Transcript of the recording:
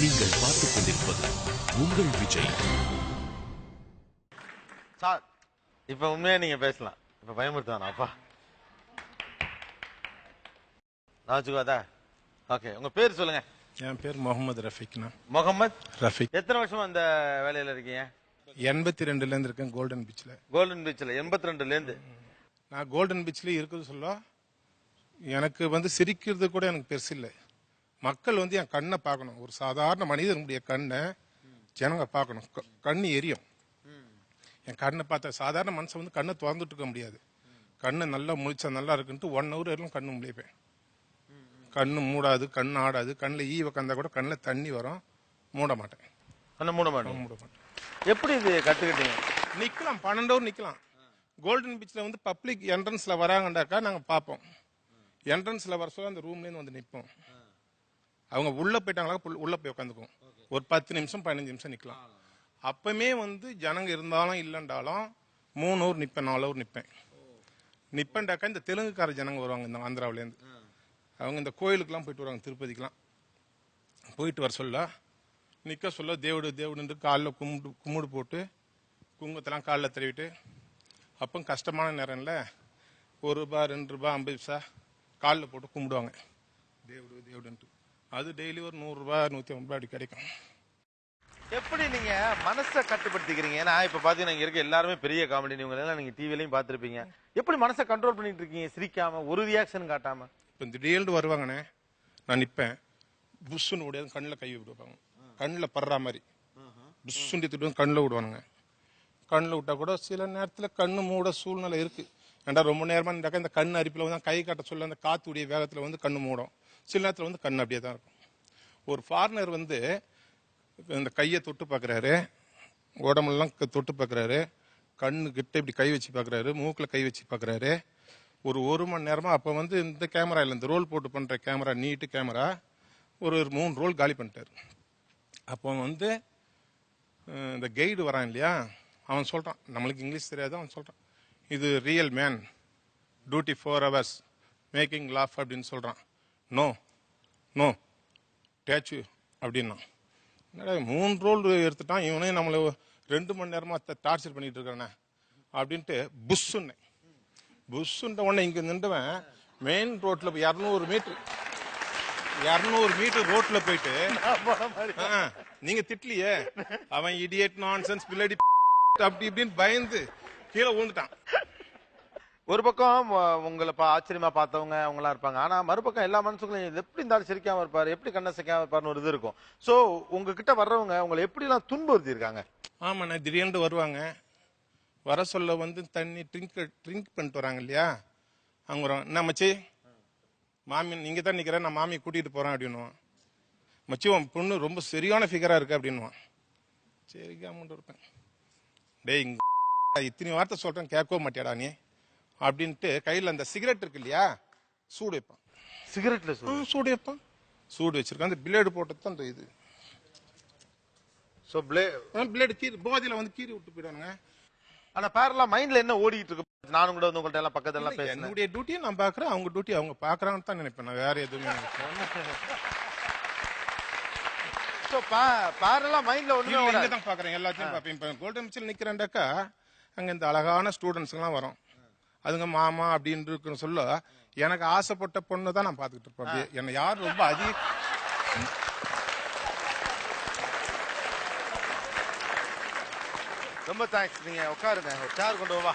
நீங்கள் பார்த்துக் கொண்டிருப்பது உங்கள் விஜய். சார் இப்ப உண்மையா நீங்க பேசலாம். இப்ப பயமுறுத்தானா அப்பா? நான் வச்சுக்கோதா ஓகே உங்க பேர் சொல்லுங்க. என் பேர் முகமது ரஃபிக்ண்ணா முகமது? ரஃபிக். எத்தனை வருஷமா அந்த வேலையில இருக்கீங்க? எண்பத்தி ரெண்டுலேருந்து இருக்கேன் கோல்டன் பீச்சில் கோல்டன் பீச்ல எண்பத்தி ரெண்டுல இருந்து நான் கோல்டன் பீச்சில் இருக்குது சொல்ல எனக்கு வந்து சிரிக்கிறது கூட எனக்கு பெருசு இல்லை. மக்கள் வந்து என் கண்ணை பார்க்கணும். ஒரு சாதாரண மனிதனுடைய கண்ணை ஜனங்க பார்க்கணும். க- கண்ணு எரியும். என் கண்ணை பார்த்தா சாதாரண மனுஷன் வந்து கண்ணை திறந்துட்டு இருக்க முடியாது. கண்ணை நல்லா முழிச்சா நல்லா இருக்குன்ட்டு ஒன் ஹவர் வரையும் கண்ணு முழிப்பேன். கண்ணு மூடாது கண்ணு ஆடாது கண்ணில் ஈ உக்காந்தா கூட கண்ணில் தண்ணி வரும். மூட மாட்டேன். ஒன்னும் மூட மாட்டோம் மூட மாட்டேன். எப்படி இது கத்துக்கிட்டீங்க? நிக்கலாம் பன்னெண்டு ஹவர் நிக்கலாம். கோல்டன் பீச்ல வந்து பப்ளிக் என்ட்ரன்ஸ்ல வராங்கண்டாக்கா நாங்க பார்ப்போம். என்ட்ரன்ஸ்ல வர சொல்ல அந்த ரூம்ல இருந்து வந்து நிப்போம். அவங்க உள்ள போயிட்டாங்களா உள்ள போய் உட்காந்துக்குவோம் ஒரு பத்து நிமிஷம் பதினஞ்சு நிமிஷம் நிக்கலாம். அப்பமே வந்து ஜனங்க இருந்தாலும் இல்லைன்றாலும் மூணு ஹவர் நிப்பேன் நாலு ஹவர் நிப்பேன் நிப்பேன்டாக்கா இந்த தெலுங்குக்கார ஜனங்க வருவாங்க இந்த ஆந்திராவிலேருந்து. அவங்க இந்த கோயிலுக்கெல்லாம் போயிட்டு வருவாங்க திருப்பதிக்கெல்லாம். போயிட்டு வர சொல்ல நிக்க சொல்ல தேவடு தேவடுன்ட்டு காலில் கும்பிடு கும்பிடு போட்டு குங்குமத்தெல்லாம் காலில் தடவிட்டு அப்போ கஷ்டமான நேரம்ல ஒரு ரூபா ரெண்டு ரூபா ஐம்பது பைசா காலில் போட்டு கும்பிடுவாங்க. தேவடு தேவடுன்ட்டு. அது டெய்லி ஒரு நூறுரூபா நூற்றி ஐம்பது அப்படி கிடைக்கும். எப்படி நீங்க மனசை கட்டுப்படுத்திக்கிறீங்க? ஏன்னா இப்ப பாத்தீங்கன்னா இங்க இருக்க எல்லாருமே பெரிய காமெடி இவங்க எல்லாம் நீங்க டிவிலையும் பார்த்திருப்பீங்க. எப்படி மனசை கண்ட்ரோல் பண்ணிட்டு இருக்கீங்க? சிரிக்காம ஒரு ரியாக்ஷன் காட்டாம? இப்போ திடீர்னு வருவாங்கண்ணே நான் நிற்பேன் புஷ்ஷுன்னு ஓடியாது கண்ணில் கை விடுவாங்க. கண்ணில் படுற மாதிரி. புஷ்ஷுண்டி திட்டு கண்ணில் விடுவானுங்க. கண்ணில் விட்டா கூட சில நேரத்தில் கண்ணு மூட சூழ்நிலை இருக்கு. ஏன்டா ரொம்ப நேரமா இந்த கண் அரிப்பில் வந்து கை காட்ட சொல்ல அந்த காத்துடைய வேகத்தில் வந்து கண்ணு மூடும். சில நேரத்தில் வந்து கண் அப்படியே தான் இருக்கும். ஒரு ஃபாரினர் வந்து இந்த கையை தொட்டு பார்க்குறாரு உடம்புலாம் தொட்டு பார்க்குறாரு கண்ணு கிட்ட இப்படி கை வச்சு பார்க்குறாரு மூக்கில் கை வச்சு பார்க்குறாரு ஒரு ஒரு மணி நேரமாக அப்போ வந்து இந்த கேமரா இல்லை. இந்த ரோல் போட்டு பண்ணுற கேமரா நீட்டு கேமரா ஒரு ஒரு மூணு ரோல் காலி பண்ணிட்டாரு. அப்போ வந்து இந்த கைடு வரான் இல்லையா? அவன் சொல்கிறான் நம்மளுக்கு இங்கிலீஷ் தெரியாது. அவன் சொல்கிறான் இது real man duty four hours making laugh அப்படின்னு சொல்கிறான் நோ நோ டேச்சு அப்படின்னா. என்னடா மூணு ரோல் எடுத்துட்டான் இவனே நம்மளை ரெண்டு மணி நேரமாக டார்ச்சர் பண்ணிட்டு இருக்கானே அப்படின்ட்டு புஷ்ஷுன்னேன் புஷ்ஷுன்ற உடனே இங்கே நின்றுவன் மெயின் ரோட்டில் இரநூறு மீட்ரு இரநூறு மீட்டர் ரோட்ல போயிட்டு ஆ, நீங்க திட்டலையே. அவன் இடியட் நான்சென்ஸ் பிள்ளடி அப்படி இப்படின்னு பயந்து கீழே விழுந்துட்டான். ஒரு பக்கம் உங்களை பா- ஆச்சரியமா பார்த்தவங்க அவங்களா இருப்பாங்க. ஆனா மறுபக்கம் எல்லா மனசுக்குள்ளையும் இது எப்படி இருந்தாலும் சிரிக்காம இருப்பாரு எப்படி கண்ணை சிரிக்காம இருப்பாருன்னு ஒரு இது இருக்கும். சோ உங்ககிட்ட வர்றவங்க உங்களை எப்படி எல்லாம் துன்புறுத்தி இருக்காங்க? ஆமாண்ணா திடீர்னு வருவாங்க. வர சொல்ல வந்து தண்ணி ட்ரிங்க் ட்ரிங்க் பண்ணிட்டு வராங்க இல்லையா? அவங்க என்ன மச்சி? மாமி நீங்க தான் நிக்கிற நான் மாமியை கூட்டிட்டு போறேன் அப்படின்னுவான். மச்சி உன் பொண்ணு ரொம்ப சரியான ஃபிகரா இருக்கு? அப்படின்னுவான். சரி அமௌண்ட் இருப்பேன் டேய் இத்தனை வார்த்தை சொல்றேன் கேட்கவே மாட்டியாடா நீ? அப்படின்ட்டு கையில் அந்த சிகரெட் இருக்கு இல்லையா? சூடு வைப்பான். சிகரெட்ல சூடு வைப்பான். சூடு வச்சிருக்கான். அந்த பிளேடு போட்டது தான் அந்த இது. சோ பிளே பிளேடு கீறி போதையில வந்து கீறி விட்டு போயிடுவானுங்க. ஆனா பேரெல்லாம் மைண்ட்ல என்ன ஓடிட்டு இருக்கு? நானும் கூட வந்து உங்கள்ட்ட எல்லாம் பக்கத்துல எல்லாம் பேசினேன். என்னுடைய டியூட்டியை நான் பாக்குறேன். அவங்க டியூட்டி அவங்க பாக்குறாங்கன்னு தான் நினைப்பேன். நான் வேற எதுவுமே நினைப்பேன். சோ பேரெல்லாம் மைண்ட்ல ஓடாது. தான் பாக்குறேன். எல்லாத்தையும் பாப்பேன். இப்ப கோல்டன் மிச்சில் நிக்கிறேன்டாக்கா அங்க இந்த அழகான ஸ்டூடெண்ட்ஸ் எல்லாம் வரும். அதுங்க மாமா அப்படின்னு இருக்குன்னு சொல்ல எனக்கு ஆசைப்பட்ட பொண்ணு தான் நான் பாத்துக்கிட்டு இருப்பேன். என்னை யார் ரொம்ப அதிக ரொம்ப தேங்க்ஸ் நீங்க உட்காருங்க. சேர் கொண்டு வா.